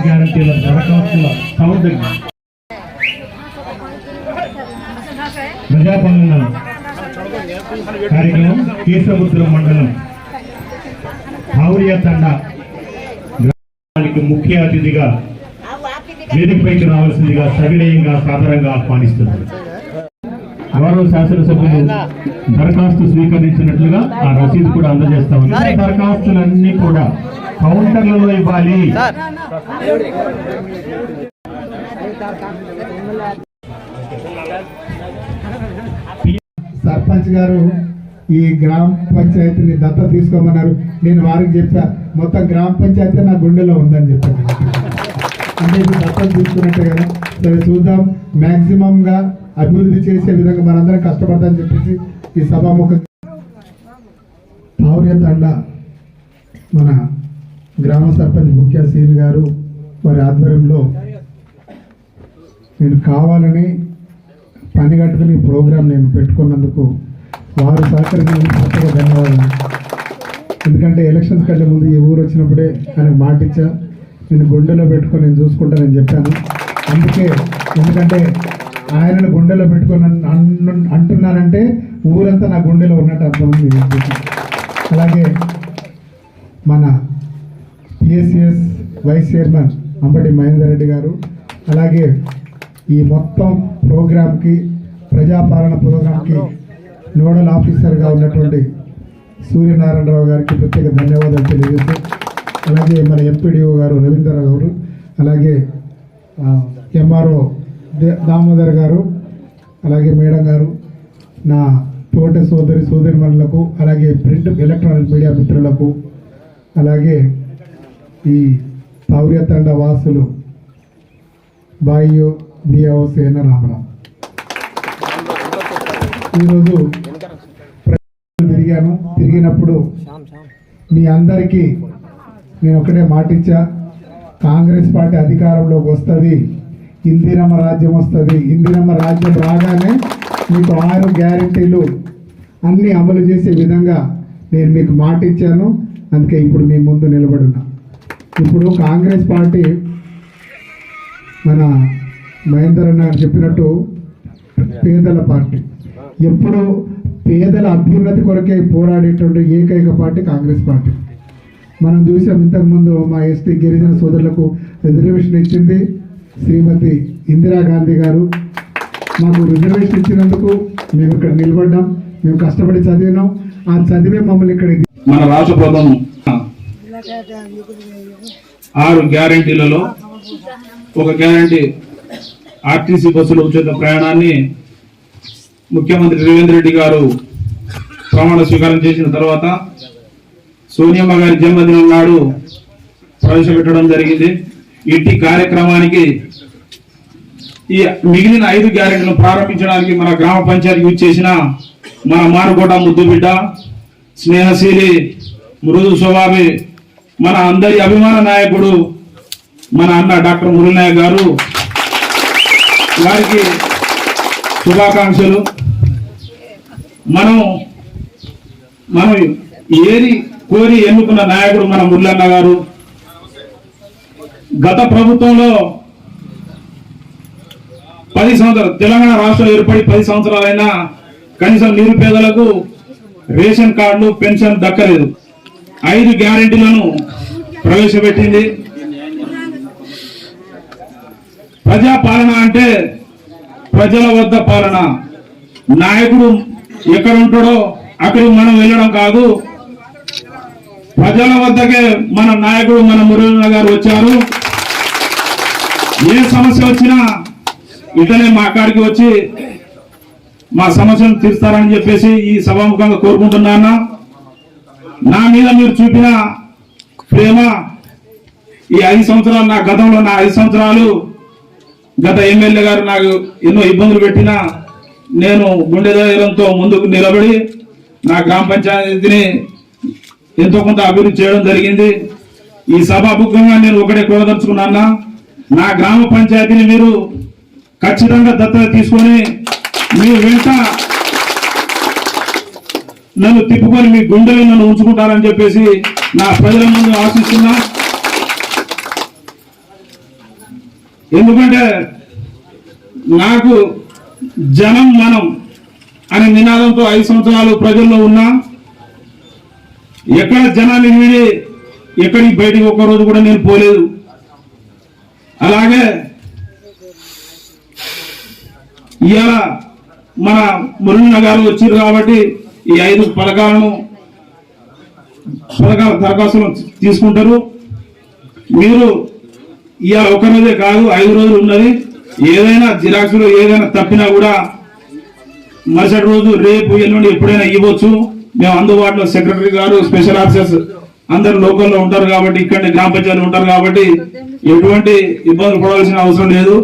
గ్యారంటీల దరఖాస్తుల సౌందర్యం ప్రజాపాలన కార్యక్రమం కేశవపుత్రం మండలం ఆవురియా తండ గ్రామానికి ముఖ్య అతిథిగా వేదికపైకి రావాల్సిందిగా సవినయంగా సాధారణంగా ఆహ్వానిస్తున్నారు గౌరవ శాసనసభ్యులు దరఖాస్తు స్వీకరించినట్లుగా ఆ రసీదు కూడా అందజేస్తా ఉంది దరఖాస్తులన్నీ కూడా కౌంటర్లలో ఇవ్వాలి. సర్పంచ్ గారు ఈ గ్రామ పంచాయతీని దత్త తీసుకోమన్నారు. నేను వారికి చెప్పా మొత్తం గ్రామ పంచాయతీ నా గుండెలో ఉందని చెప్పాను అంటే ఇది దత్తం తీసుకున్నట్టే కదా. సరే చూద్దాం. మాక్సిమం గా అభివృద్ధి చేసే విధంగా మనందరం కష్టపడతామని చెప్పేసి ఈ సభాముఖ. పౌర్య తండ మన గ్రామ సర్పంచ్ ముఖ్య సీల్ గారు వారి ఆధ్వర్యంలో నేను కావాలని పని కట్టుకుని ప్రోగ్రాం నేను పెట్టుకున్నందుకు వారు సహకరించినందుకు ధన్యవాదాలు. ఎందుకంటే ఎలక్షన్స్ కంటే ముందు ఈ ఊరు వచ్చినప్పుడే ఆయనకు మాటిచ్చా నేను గుండెలో పెట్టుకొని నేను చూసుకుంటానని చెప్పాను. అందుకే ఎందుకంటే ఆయనను గుండెలో పెట్టుకొని అంటున్నానంటే ఊరంతా నా గుండెలో ఉన్నట్టు అర్థం ఉంది అలాగే మన వైస్ చైర్మన్ అంబటి మహేందర్ రెడ్డి గారు. అలాగే ఈ మొత్తం ప్రోగ్రామ్కి ప్రజాపాలన ప్రోగ్రామ్కి నోడల్ ఆఫీసర్గా ఉన్నటువంటి సూర్యనారాయణరావు గారికి ప్రత్యేక ధన్యవాదాలు తెలియజేస్తూ అలాగే మన ఎంపీడీఓ గారు రవీంద్ర గారు అలాగే ఎంఆర్ఓ దామోదర్ గారు అలాగే మేడం గారు నా తోట సోదరి సోదరిమణులకు అలాగే ప్రింట్ ఎలక్ట్రానిక్ మీడియా మిత్రులకు అలాగే ఈ తండ వాసులు బాయ్యో బియావో సేన రామరా ఈరోజు ప్రజలు తిరిగాను. తిరిగినప్పుడు మీ అందరికీ నేను ఒకటే మాటిచ్చా కాంగ్రెస్ పార్టీ అధికారంలోకి వస్తుంది ఇందిరమ్మ రాజ్యం వస్తుంది. ఇందిరమ్మ రాజ్యం రాగానే మీకు ఆరు గ్యారెంటీలు అన్నీ అమలు చేసే విధంగా నేను మీకు మాట ఇచ్చాను అందుకే ఇప్పుడు మీ ముందు నిలబడున్నా. ఇప్పుడు కాంగ్రెస్ పార్టీ మన మహేందర్ అన్న గారు చెప్పినట్టు పేదల పార్టీ. ఎప్పుడు పేదల అభ్యున్నతి కొరకే పోరాడేటువంటి ఏకైక పార్టీ కాంగ్రెస్ పార్టీ. మనం చూసాం ఇంతకుముందు మా ఎస్టీ గిరిజన సోదరులకు రిజర్వేషన్ ఇచ్చింది శ్రీమతి ఇందిరాగాంధీ గారు. మాకు రిజర్వేషన్ ఇచ్చినందుకు మేము ఇక్కడ నిలబడ్డాం. మేము కష్టపడి చదివినాం. ఆ చదివే మమ్మల్ని ఇక్కడ మన రాష్ట్ర ఆరు గ్యారంటీలలో ఒక గ్యారంటీ ఆర్టీసీ బస్సులో ఉచిత ప్రయాణాన్ని ముఖ్యమంత్రి రేవంత్ రెడ్డి గారు ప్రమాణ స్వీకారం చేసిన తర్వాత సోనియమ్మ గారి జన్మదినం నాడు ప్రవేశపెట్టడం జరిగింది. ఇట్టి కార్యక్రమానికి ఈ మిగిలిన ఐదు గ్యారెంటీలను ప్రారంభించడానికి మన గ్రామ పంచాయతీకి ఇచ్చేసిన మన మారుకోట ముద్దు బిడ్డ స్నేహశీలి మృదు స్వభావి మన అందరి అభిమాన నాయకుడు మన అన్న డాక్టర్ మురళనాయక్ గారు వారికి శుభాకాంక్షలు. మనం మనం ఏది కోరి ఎన్నుకున్న నాయకుడు మన మురళన్న గారు. గత ప్రభుత్వంలో పది సంవత్సరాలు తెలంగాణ రాష్ట్రం ఏర్పడి పది సంవత్సరాలైనా కనీసం నిరుపేదలకు రేషన్ కార్డులు పెన్షన్ దక్కలేదు. ఐదు గ్యారెంటీలను ప్రవేశపెట్టింది. ప్రజా పాలన అంటే ప్రజల వద్ద పాలన. నాయకుడు ఎక్కడ ఉంటాడో అక్కడికి మనం వెళ్ళడం కాదు. ప్రజల వద్దకే మన నాయకుడు మన మురళీధర గారు వచ్చారు. ఏ సమస్య వచ్చినా ఇతనే మా కాడికి వచ్చి మా సమస్యను తీరుస్తారని చెప్పేసి ఈ సభాముఖంగా కోరుకుంటున్నాను నా మీద మీరు చూపిన ప్రేమ ఈ ఐదు సంవత్సరాలు నా గతంలో నా ఐదు సంవత్సరాలు గత ఎమ్మెల్యే గారు నాకు ఎన్నో ఇబ్బందులు పెట్టినా నేను గుండె ధైర్యంతో ముందుకు నిలబడి నా గ్రామ పంచాయతీని ఎంతో కొంత అభివృద్ధి చేయడం జరిగింది. ఈ సభాముఖంగా నేను ఒకటే కోరదలుచుకున్నా నా గ్రామ పంచాయతీని మీరు ఖచ్చితంగా దత్తత తీసుకొని మీరు వెంట నన్ను తిప్పుకొని మీ గుండెలు నన్ను ఉంచుకుంటారని చెప్పేసి నా ప్రజల ముందు ఆశిస్తున్నా. ఎందుకంటే నాకు జనం మనం అనే నినాదంతో ఐదు సంవత్సరాలు ప్రజల్లో ఉన్నా ఎక్కడ జనాన్ని వీడి ఎక్కడికి బయటికి ఒక్క రోజు కూడా నేను పోలేదు. అలాగే ఇవాళ మన మురళీన గారు వచ్చారు కాబట్టి ఈ ఐదు పథకాలను పథకాల దరఖాస్తులు తీసుకుంటారు. మీరు ఇవాళ ఒక రోజే కాదు ఐదు రోజులు ఉన్నది. ఏదైనా జిరాక్స్లో ఏదైనా తప్పినా కూడా మరుసటి రోజు రేపు ఎల్లుండి ఎప్పుడైనా ఇవ్వచ్చు. మేము అందుబాటులో సెక్రటరీ గారు స్పెషల్ ఆఫీసర్స్ అందరు లోకల్లో ఉంటారు కాబట్టి ఇక్కడ గ్రామ పంచాయతీలు ఉంటారు కాబట్టి ఎటువంటి ఇబ్బందులు పడవలసిన అవసరం లేదు.